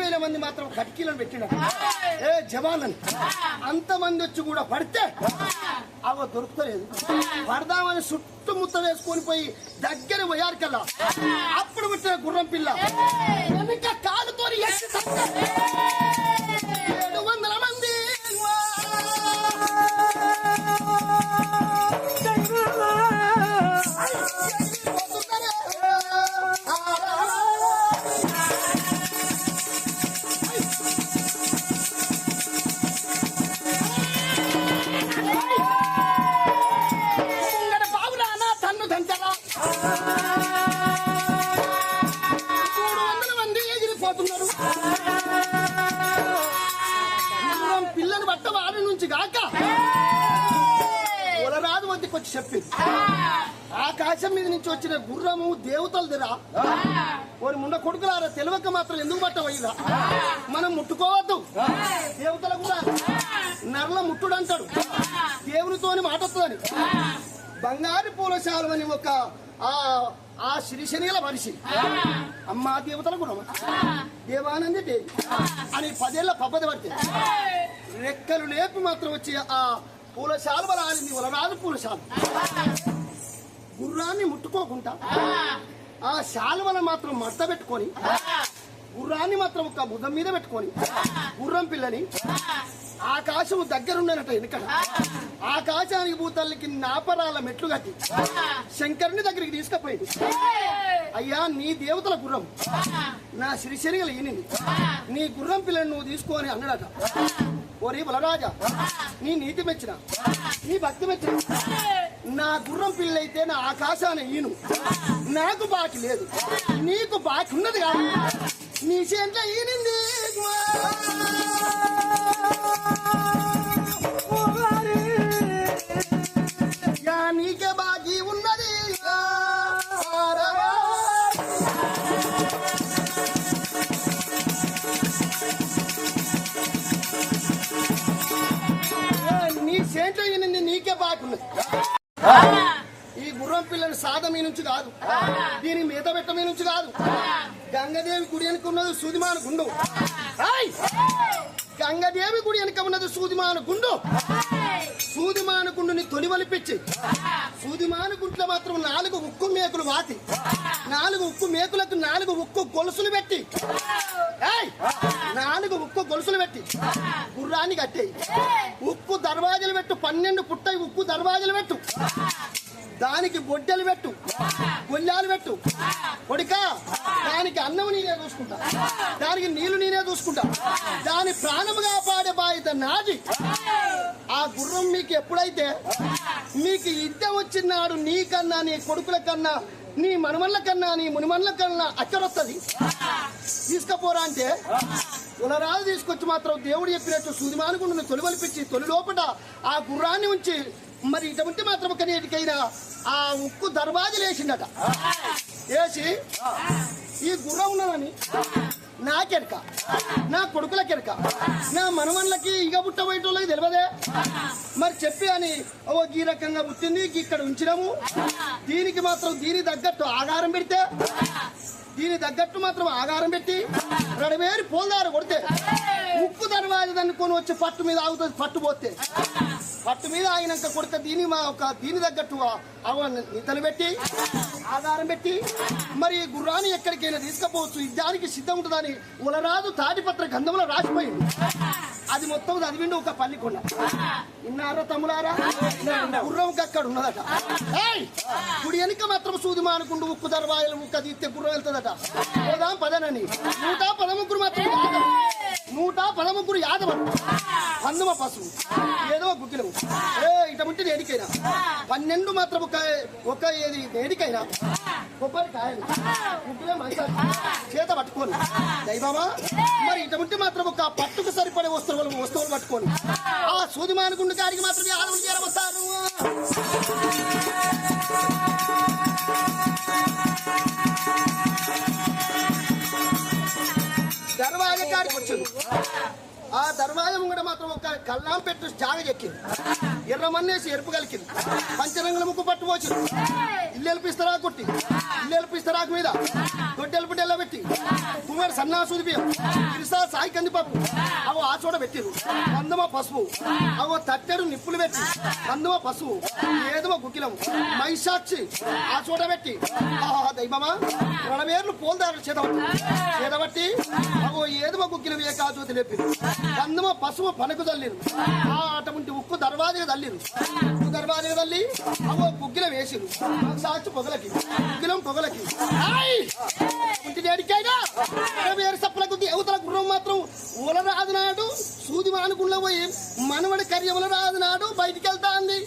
వేల మంది మాత్రం కట్కీలను పెట్టిన ఏ జవాన్లని. అంతమంది వచ్చి కూడా పడితే అవ దొరుకుతలేదు. పడదామని చుట్టుముత్త వేసుకొని పోయి దగ్గర పోయారు కల్లా అప్పుడు పుట్టిన గుర్రం పిల్ల. వెనుక కాలుతో మూడు వందల మంది ఎగిరిపోతున్నారు గుర్రం పిల్లని బట్ట వారి నుంచి కాక ఉలరాదు వద్దకు వచ్చి చెప్పింది ఆకాశం మీద నుంచి వచ్చిన గుర్రము దేవతలు దిరా వారి ముండ కొడుకులారా తెలియక మాత్రం ఎందుకు పట్టవయ్యా మనం ముట్టుకోవద్దు దేవతల కూడా నర్ల ముట్టుడు అంటాడు దేవునితోని మాట వస్తుందని బంగారు పూల అని ఒక ఆ ఆ శ్రీశనిల మనిషి. అమ్మా దేవతల గుణం దేవానంది దేవి. అని పదేళ్ళ పబ్బది పడితే రెక్కలు లేపి మాత్రం వచ్చి ఆ పూలశాల రాలింది వలరాదు పూలశాల. గుర్రాన్ని ముట్టుకోకుండా ఆ శాలువను మాత్రం మడత పెట్టుకొని గుర్రాన్ని మాత్రం ఒక బుధం మీద పెట్టుకొని గుర్రం పిల్లని ఆకాశం దగ్గరుండనట వెనుకట ఆకాశానికి భూతల్లికి నాపరాల మెట్లు కట్టి. శంకరుని దగ్గరికి తీసుకుపోయింది. అయ్యా నీ దేవతల గుర్రం. నా సిరిశరిగలు ఈనింది నీ గుర్రం పిల్లని నువ్వు తీసుకొని అన్నాడట. ఓరి బలరాజా నీ నీతి మెచ్చిన. నీ భక్తి మెచ్చిన. నా గుర్రం పిల్లైతే నా ఆకాశాన్ని ఈను. నాకు బాకి లేదు. నీకు బాకి ఉన్నది కాదు. నీ చేంట్లో ఈనింది. మీ నుంచి కాదు. దీని మీద పెట్ట మీ నుంచి కాదు. గంగదేవి గుడి అనుకున్నది ఉన్నది సూదిమాన గుండు. గంగదేవి గుడి వెనుక ఉన్నది సూదిమాన గుండు. సూదిమాన గుండుని తొలివలిపించి సూదిమాన గుంట్లో మాత్రం నాలుగు ఉక్కు మేకులు వాతి నాలుగు ఉక్కు మేకులకు నాలుగు ఉక్కు గొలుసులు పెట్టి నాలుగు ఉక్కు గొలుసులు పెట్టి గుర్రాన్ని కట్టేయి. ఉక్కు దర్వాజలు పెట్టు పన్నెండు పుట్ట ఉక్కు దర్వాజలు పెట్టు. దానికి బొడ్డలు పెట్టు. గొల్లాలు పెట్టు. కొడుక దానికి అన్నం నేనే చూసుకుంటా దానికి నీళ్ళు నేనే చూసుకుంటా దాని ప్రాణము కాపాడే బాధ్యత నాది. ఆ గుర్రం మీకు ఎప్పుడైతే మీకు ఇద్దె వచ్చినాడు నీకన్నా నీ కొడుకుల కన్నా నీ మనమల్ల కన్నా నీ మునిమన్ల కన్నా అచ్చరొస్తుంది తీసుకపోరా అంటే ఉలరాలు తీసుకొచ్చి మాత్రం దేవుడు చెప్పినట్టు సూదిమానుకుంటున్న తొలి వలిపించి తొలి లోపల ఆ గుర్రాన్ని ఉంచి మరి ఇటువంటి మాత్రం కనేటికైనా ఆ ఉక్కు దర్వాజలు వేసిందట వేసి ఈ గుర్రం ఉన్నదని నాకెరక నా కొడుకుల కెరక నా మనవన్లకి ఇగ పుట్ట పోయేటోళ్ళకి తెలియదే? మరి చెప్పి అని ఓ ఈ రకంగా పుట్టింది ఇక్కడ ఉంచినాము. దీనికి మాత్రం దీని తగ్గట్టు ఆధారం పెడితే దీని తగ్గట్టు మాత్రం ఆధారం పెట్టి రడవేరి పోల్దారు కొడితే ఉక్కు దర్వాజ దన్నుకొని వచ్చి పట్టు మీద ఆగుతుంది పట్టు పోతే. పట్టు మీద ఆగినాక కొడితే దీని మా ఒక దీని తగ్గట్టు నితలు పెట్టి ఆధారం పెట్టి మరి గుర్రాన్ని ఎక్కడికైనా తీసుకపోవచ్చు. యుద్ధానికి సిద్ధం ఉంటుందని ఉలరాదు తాటిపత్ర గంధంలో రాసిపోయింది. అది మొత్తం చదివిండు ఒక పల్లికొండ. విన్నారా తమ్ములారా? గుర్రం అక్కడ ఉన్నదట! గుడి వెనుక మాత్రం సూది మానుకుంటూ ఉక్కు దర్వాయలు ముక్క తీస్తే గుర్రం వెళ్తుందట. పోదాం పదనని నూట పదముగ్గురు మాత్రం నూట పదముగ్గురు యాదవ. పందుమ పశువు ఏదో గుగ్గిలము. ఏ ఇట ఉంటే పన్నెండు మాత్రం ఒక ఒక ఏది దేనికైనా. కొబ్బరికాయలు. గుగ్గిలే మంచాలు. చేత పట్టుకోను. దైవమా మరి ఇటువంటి మాత్రం ఒక పట్టుకు సరిపడే వస్తువులు వస్తువులు పట్టుకోను. ఆ సూది మానుకుండు గారికి మాత్రం యాదవులు చేరవస్తారు దర్వాజ కాడికి వచ్చింది ఆ దర్వాజం కూడా మాత్రం ఒక కల్లాం పెట్టు జాగ ఎక్కింది ఎర్రమన్నేసి ఎరుపు కలికింది. పంచరంగుల ముక్కు పట్టు ఇల్లు ఇల్లెలు కొట్టి? ఇల్లు పిస్తరాకు మీద? దొడ్డెలు పుట్టెల్లో పెట్టి తుమ్మడి సన్నా సుదిపియం ఇరుసా సాయి కందిపప్పు. అవు ఆ చోట పెట్టిరు కందమ పసుపు. అవు తట్టెడు నిప్పులు పెట్టి కందమ పసుపు. ఏదమ గుకిలం మైసాక్షి ఆ చోట పెట్టి ఆహా దైవమా? రణవేర్లు పోల్దారు చేతబట్టి. చేతబట్టి అవు ఏదమ గుకిలం ఏ కాజోతి లేపి కందుమ పసుపు పనకు తల్లిరు ఆ అటువంటి ఉక్కు దర్వాజకు తల్లిరు ఉక్కు దర్వాజకు తల్లి అవో గుగ్గిలం వేసిరు సాక్షి పొగలకి గుగ్గిలం పొగలకి. ఆయ్! ఇంటి దేనికైనా దేవతల గుర్రం మాత్రం ఉలరాదు నాడు సూది మానుకుండా పోయి మనవడి కర్యముల రాదు నాడు బయటికి వెళ్తా అంది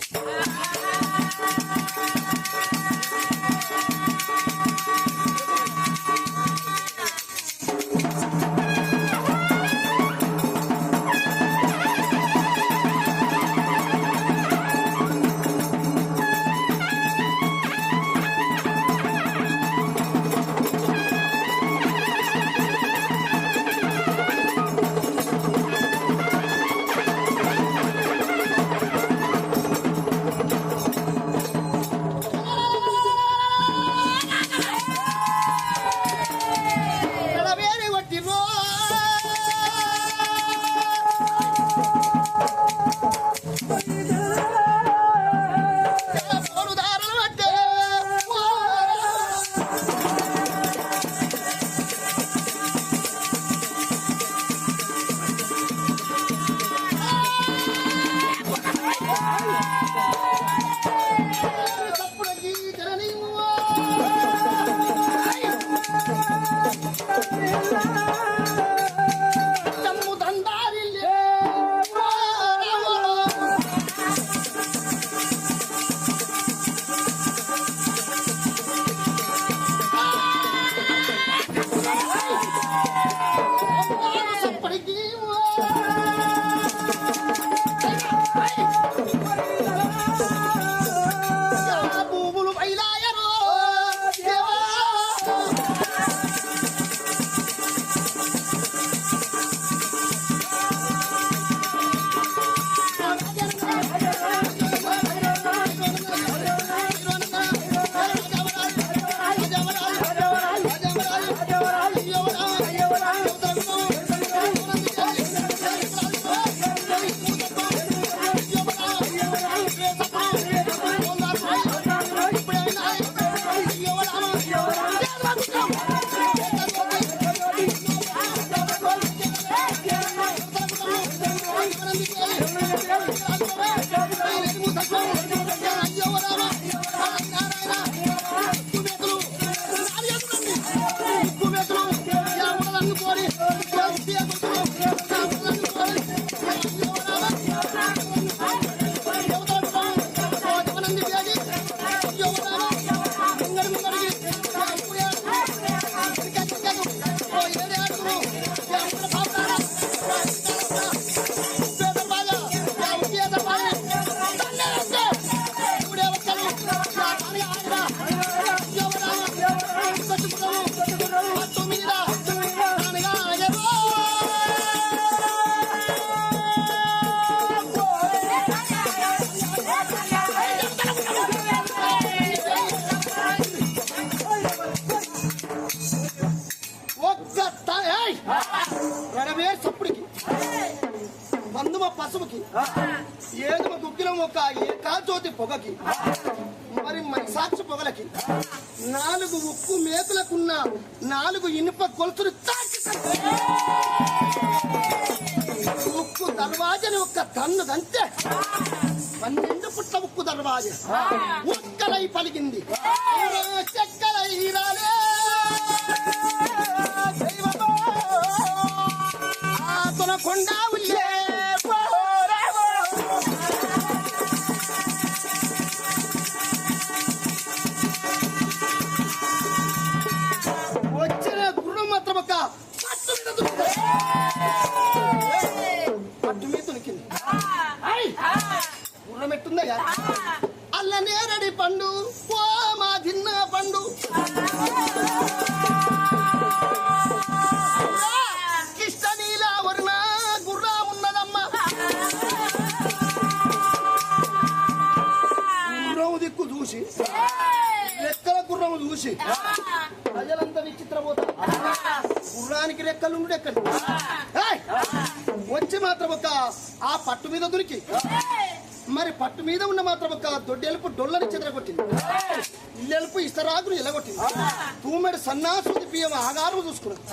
ఒక ఏకాజ్యోతి పొగకి మరి మరి సాక్షి పొగలకి నాలుగు ఉప్పు మేకులకున్న నాలుగు ఇనుప గొలుసులు ఉక్కు దర్వాజని ఒక్క తన్నుదంతే పన్నెండు పుట్ల ఉక్కు దర్వాజ. ఉక్కలై పలికింది చెక్కలై రాలే గుర్రం పట్టు మీద ఉన్న మాత్రం ఒక దొడ్డెలుపు డొల్లని చెదరగొట్టింది. ఇల్లెలుపు ఇస్తరాకులు ఎలగొట్టింది. తూమెడు సన్నాసుది బియ్యం ఆగారం చూసుకున్నది.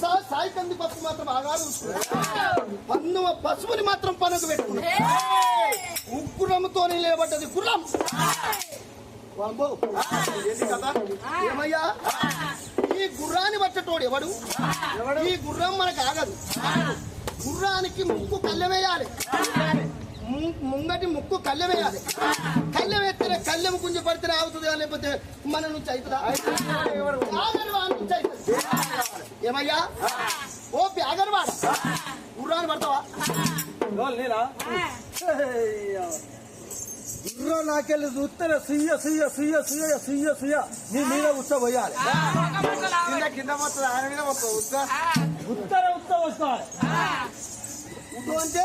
సా- సాయి కంది పసుపు మాత్రం ఆగారం చూసుకున్నది. పన్ను పసుపుని మాత్రం పనుకు పెట్టుకున్నది. ఉగ్గురముతో నిలబడ్డది గుర్రం. కదా ఏమయ్యా? ఈ గుర్రాన్ని పట్టటోడు ఎవడు? ఈ గుర్రం మనకు ఆగదు. గుర్రానికి ముక్కు కళ్ళెవేయాలి ముంగటి ముక్కు కళ్ళెం ఎత్తిన కళ్ళెం గుంజి పడితే ఆగుతుందా లేకపోతే మన నుంచి అవుతుందా? అవుతుంది. ఏమయ్యా? ఓ బ్యాగర్వాడ గుర్రాన్ని పడతావా? గుర్ర నాకెళ్ళి చూస్తేనే సుయ్య సుయ్య సుయ్య సుయ్య సుయ్య సుయ్య. నీ మీద ఉచ్చబోయాలి కింద కింద మొత్తం ఆయన మీద మొత్తం ఉత్తా. ఉత్తర ఉత్త వస్తాడు ఉటు అంటే ఉటు అంటే?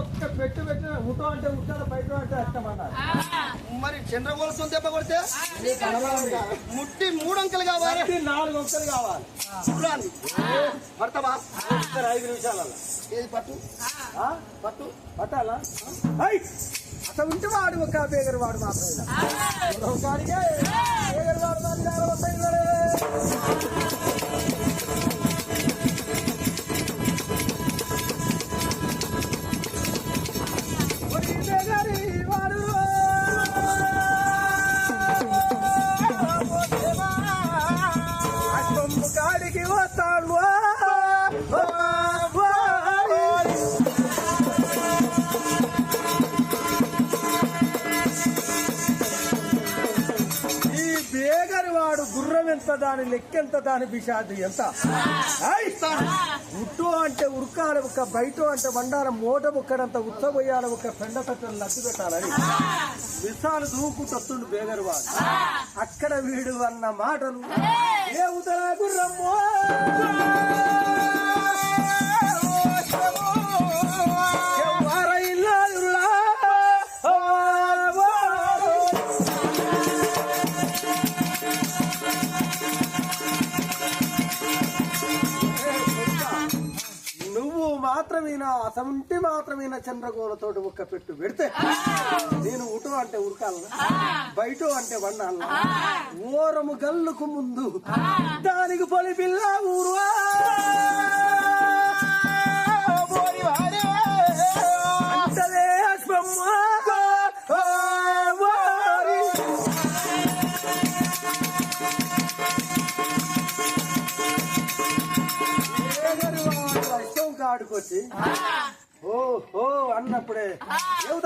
ఒక్క పెట్టు పెట్టిన ఉటో అంటే ఉట్టాడు బయట అంటే మరి చంద్రగోళం దెబ్బ కొడితే? ముట్టి మూడు అంకెలు కావాలి నాలుగు ఒక్కరు కావాలి. గుర్రాన్ని పడతావా? ఐదు నిమిషాలలో. ఏది పట్టు? ఆ? పట్టు? పట్టాలా? ఐ! అసలు ఉంటే వాడు ఒక బేగర్ వాడు మాత్రమే. ఒకడికే బేగర్ వాడు మాత్రం దాని లెక్కెంత దాని బిషాది ఎంత? ఉట్టు అంటే ఉరకాల ఒక బయట అంటే వండాల మూట ముక్కడంత ఉత్తబోయాల ఒక పెండ తట్టను లడ్డు పెట్టాలని. విషాలు తత్తుడు బేగరు వాడు అక్కడ వీడు అన్న మాటలు. ఏ ఉదరా గుర్రమ్మో! మాత్రమేనా? అసంటి మాత్రమేనా చంద్రగోళతో ఒక్క పెట్టు పెడితే? నేను ఉటు అంటే ఉరకాల బయట అంటే వండాల ఓరము గల్లుకు ముందు దానికి పొలి పిల్ల ఊరు ఇష్టం కాడుకొచ్చి ఓ ఓ అన్నప్పుడే. ఏవు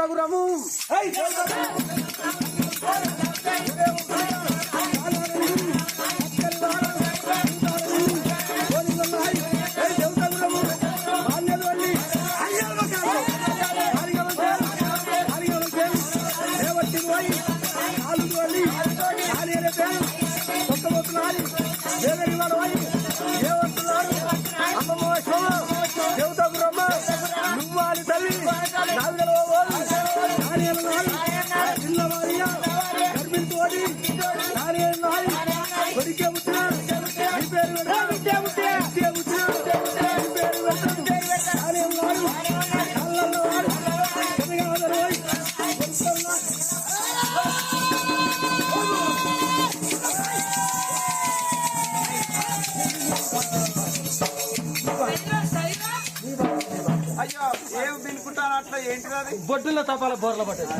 బొడ్డుల తపాల బోర్ల పట్టేది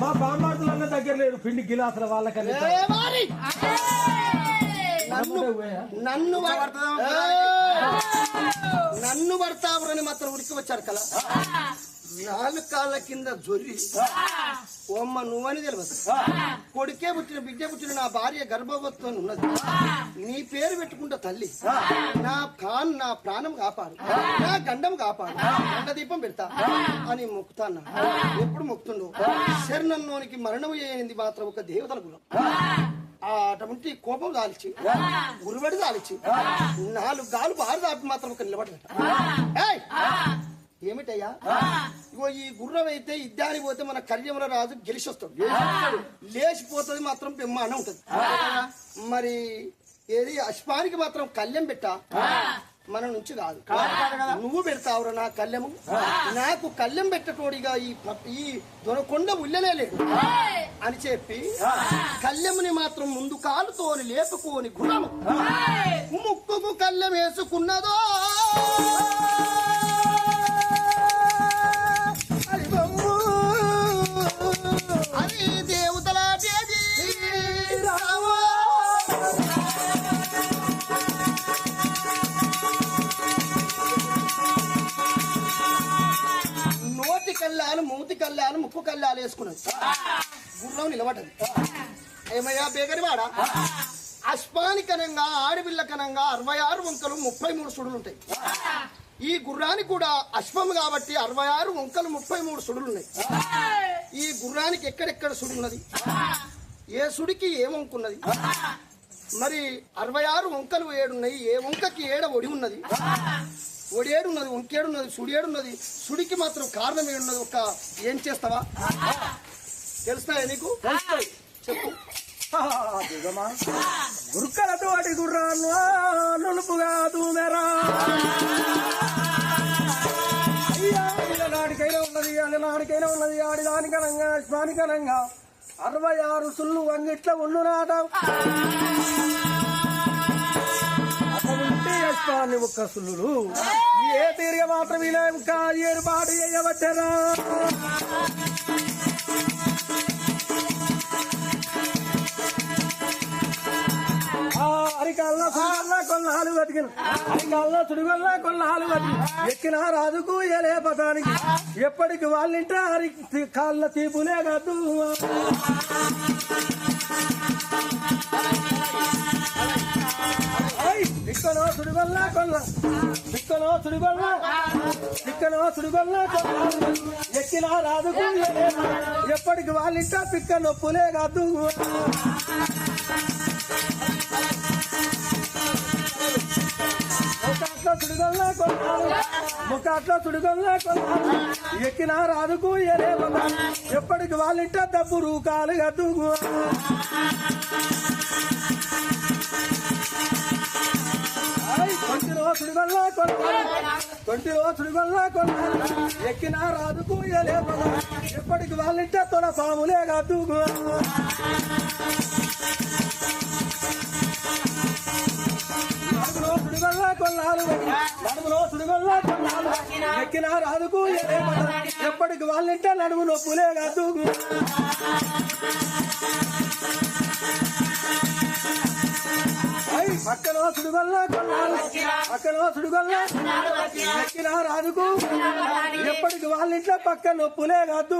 మా బామ్మార్దులన్న దగ్గర లేరు పిండి గిలాసుల వాళ్ళకని ఏ వారి! నన్ను నన్ను పడతావు? నన్ను పడతావురని మాత్రం ఉరికి వచ్చారు కదా నాలుగు కాళ్ళ కింద జొరి ఓమ్మ నువ్వని తెలియదు కొడుకే పుట్టిన బిడ్డే పుట్టిన నా భార్య గర్భవతితో ఉన్నది. నీ పేరు పెట్టుకుంటా తల్లి. నా కాన్ నా ప్రాణం కాపాడు. నా గండం కాపాడు. గండ దీపం పెడతా అని మొక్కుతాను? ఎప్పుడు మొక్కుతుండో శరణంలోనికి మరణం అయింది మాత్రం ఒక దేవతల కులం అటువంటి కోపం దాల్చి గురువడి దాల్చి నాలుగు గాలు బారు దాపి మాత్రం ఒక నిలబడట ఏమిటయ్యా? ఇగో ఈ గుర్రం అయితే ఇద్దాని పోతే మన కళ్యమల రాజు గెలిచి వస్తాడు లేచిపోతుంది మాత్రం బ్రహ్మాండం ఉంటది. మరి ఏది అశ్వానికి మాత్రం కళ్యం పెట్టా? మన నుంచి కాదు. నువ్వు పెడతావురా నా కళ్యము? నాకు కళ్యం పెట్టటోడిగా ఈ ఈ దొరకొండ ఉల్లనే లేడు అని చెప్పి కళ్యముని మాత్రం ముందు కాలుతోని లేపుకోని గుణము ముక్కుకు కళ్ళెం వేసుకున్నదో. కళ్ళాను మూతి కళ్ళాను ముక్కు కళ్ళాలు వేసుకున్నది గుర్రం నిలబడ్డది. ఏమయ్యా బేగరి వాడా? అశ్వానికనంగా ఆడపిల్లకనంగా అరవై ఆరు వంకలు ముప్పై మూడు సుడులు ఉంటాయి. ఈ గుర్రానికి కూడా అశ్వం కాబట్టి అరవై ఆరు వంకలు ముప్పై మూడు సుడులు ఉన్నాయి. ఈ గుర్రానికి ఎక్కడెక్కడ సుడు ఉన్నది? ఏ సుడికి ఏ వంక ఉన్నది? మరి అరవై ఆరు వంకలు ఏడున్నాయి ఏ వంకకి ఏడ ఒడి ఉన్నది? ఒడేడున్నది వంకేడున్నది సుడేడున్నది. సుడికి మాత్రం కారణం ఏడున్నది ఒక ఏం చేస్తావా? తెలుస్తాయా నీకు? చెప్పు. దిగమా. గురుకలతోటి గుర్రాను నునుపుగా దూమెరా. నాడికైనా ఉన్నది నాడికైనా ఉన్నది. ఆడిదానికనంగా శ్వానికనంగా అరవై ఆరు సుళ్ళు వంగిట్ల ఉండునాట. అసలుంటే అశ్వాన్ని ఒక్క సుల్లులు ఏ తీరిగ మాత్రం ఇలా ఇంకా ఏర్పాటు చేయవచ్చరా ఆ అరికాల్లో కొన్నాళ్ళు బతికిన. అరికాల్లో సుడిగొల్ల కొన్నాళ్ళు బతికిన. ఎక్కిన రాజుకు ఎలే పదానికి ఎప్పటికి వాళ్ళింటే అరి కాళ్ళ తీపులే కాదు దిక్కనో సుడిగొల్ల కొల్ల. దిక్కనో సుడిగొల్ల దిక్కనో సుడిగొల్ల కొన్నాళ్ళు ఎక్కిన రాజుకు ఎప్పటికి వాళ్ళింట పిక్క నొప్పులే కాదు. ముఖాట్లో సుడిగొల్లా కొన్నాను ముఖాట్లో సుడిగొల్లా కొన్నాను ఎక్కినా రాదుకు ఎరే ఎప్పటికి వాళ్ళింట డబ్బు రూకాలు గద్దుకు కొంటిలో సుడిగొల్లా కొన్నాను కొంటిలో సుడిగొల్లా కొన్నాను ఎక్కిన రాదుకు ఎరే ఎప్పటికి వాళ్ళింట తొడ పాములే గద్దుకు నడుములో సుడిగొల్ల కొన్నాళ్ళు. నడుములో సుడిగొల్ల కొన్నాళ్ళు. ఎక్కిన రాదుకు ఎప్పటికి వాళ్ళింటే నడుము నొప్పులే కాదు ఐ, పక్కనో సుడిగొల్ల కొన్నాళ్ళు. పక్కనో ఎక్కిన రాదుకు. ఎప్పటికి వాళ్ళింట్లో పక్క నొప్పులే కాదు.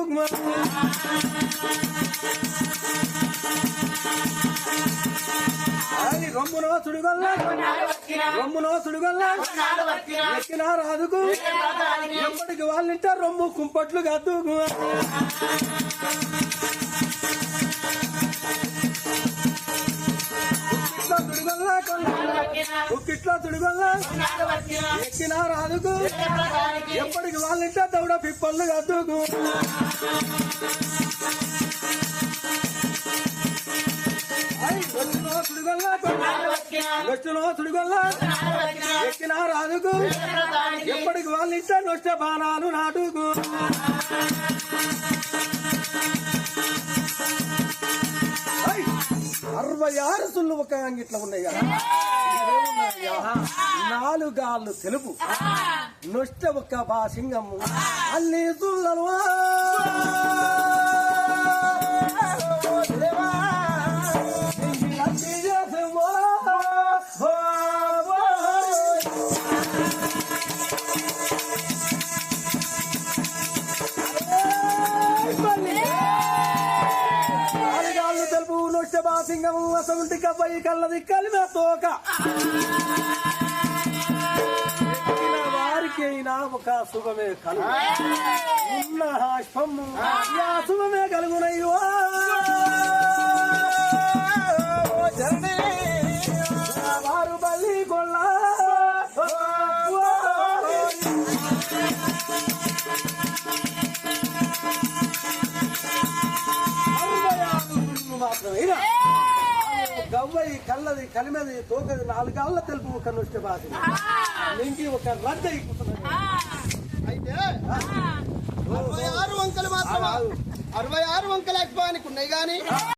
అది రొమ్మునో సుడిగొల్ల రొమ్మునో సుడిగొల్ల ఎక్కిన రాదుకు. ఎప్పటికి వాళ్ళింట రొమ్ము కుంపట్లు కాదు. ఉక్కిట్లో సుడిగొల్ల ఎక్కిన రాదుకు. ఎప్పటికి వాళ్ళింట దౌడ పిప్పళ్ళు కాదు వచ్చినో సుడిగొల్ల వచ్చినో సుడిగొల్ల ఎక్కిన రాదుకు. ఎప్పటికి వాళ్ళింట నొష్ట బాణాలు నాటుకు. అరవై ఆరు సుళ్ళు ఒక అంగిట్లో ఉన్నాయి కదా. ఇవేమున్నాయ్యా? నాలుగు గాళ్ళు తెలుపు. నొష్ట ఒక్క బాసింగము అన్ని సుళ్ళలు బాసింగము అసంటి కళ్ళది కలిమే తోక. వారికైనా ఒక శుభమే కలుగు. ఉన్న హాష్పము శుభమే కలుగునయ్యో. జననీ, అవ్వయి కళ్ళది కలిమది తోకది నాలుగాళ్ళ తెలుపు ఒక నొష్టి బాధ. నింగి ఒక రద్ద అయితే అరవై ఆరు వంకలు మాత్రం అరవై ఆరు వంకలు ఎక్కువ ఉన్నాయి గాని